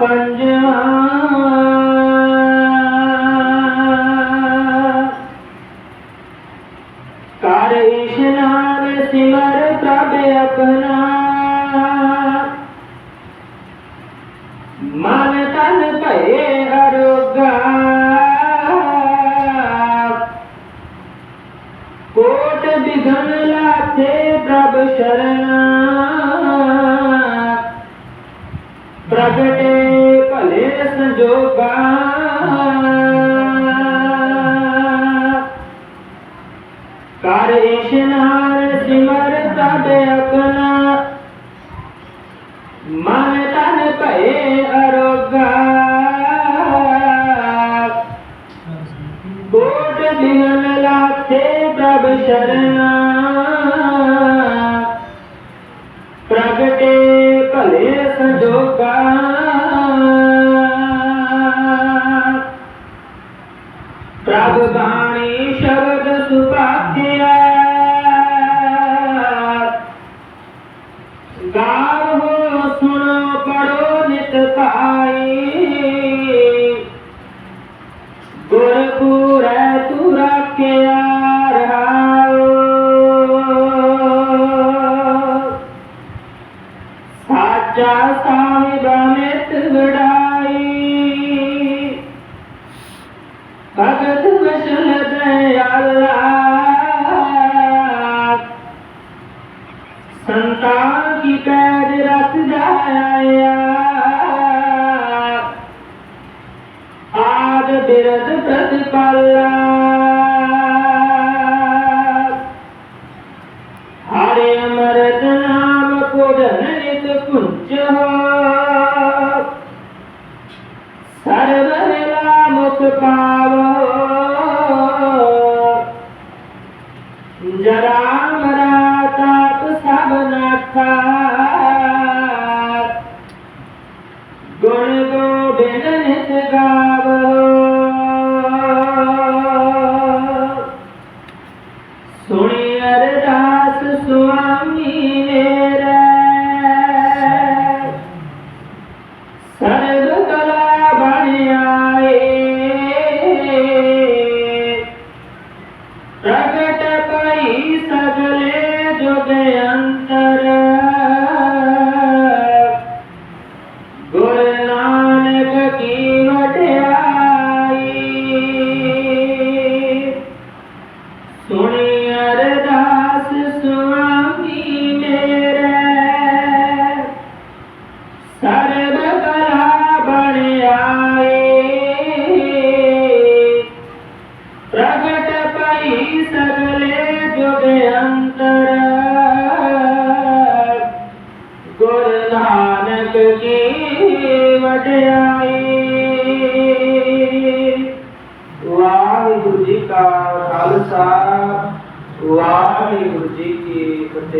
ਪੰਜਾ ਕਰ ਇਸ਼ਨਾਨ ਸਿਮਰ ਪ੍ਰਭ ਆਪਣਾ। ਮਨ ਤਨ ਭਏ ਅਰੋਗਾ। ਕੋਟ ਬਿਗਨ ਲਾਤੇ ਪ੍ਰਭ ਸ਼ਰਣਾ ਪ੍ਰਗਟੇ God ਪ੍ਰਭ ਸ਼ਬਦ ਸੁਭਾਗਿਆ ਗਾਵੋ ਸੁਣੋ, ਪੜੋ ਨਿਤ ਭਾਈ। ਗੁਰਪੂਰੈ ਤੂ ਰਾਖਿਆ ਰਹਾਉ। ਸਾਚਾ ਸਾਹਿਬ ਨਿਤ ਵਡਾਈ ਭਗਤ ਵਸ਼ਲ ਦਇਆਲਾ ਸੰਤਾਨ ਕੀ ਪੈਜ ਰਤ ਜਾਇਆ। ਆਦ ਬਿਰਦ ਪ੍ਰਤਿਪਾਲਾ। God. ਜੁਗ ਅੰਤਰ। ਗੁਰ ਨਾਨਕ ਕੀ ਵਡਿਆਈ। ਸੁਣੀ ਅਰਦਾਸ ਸੁਆਮੀ ਮੇਰੇ ਸਰਬ ਕਲਾ ਬਣ ਪ੍ਰਗਟ ਪਈ ਸਗਲੇ ਜੁਗ ਅੰਤਰ ਗੁਰ ਨਾਨਕ ਕੀ ਵਡਿਆਈ। ਵਾਹਿਗੁਰੂ ਜੀ ਕਾ ਖਾਲਸਾ ਵਾਹਿਗੁਰੂ ਜੀ ਕੀ ਫਤਿਹ।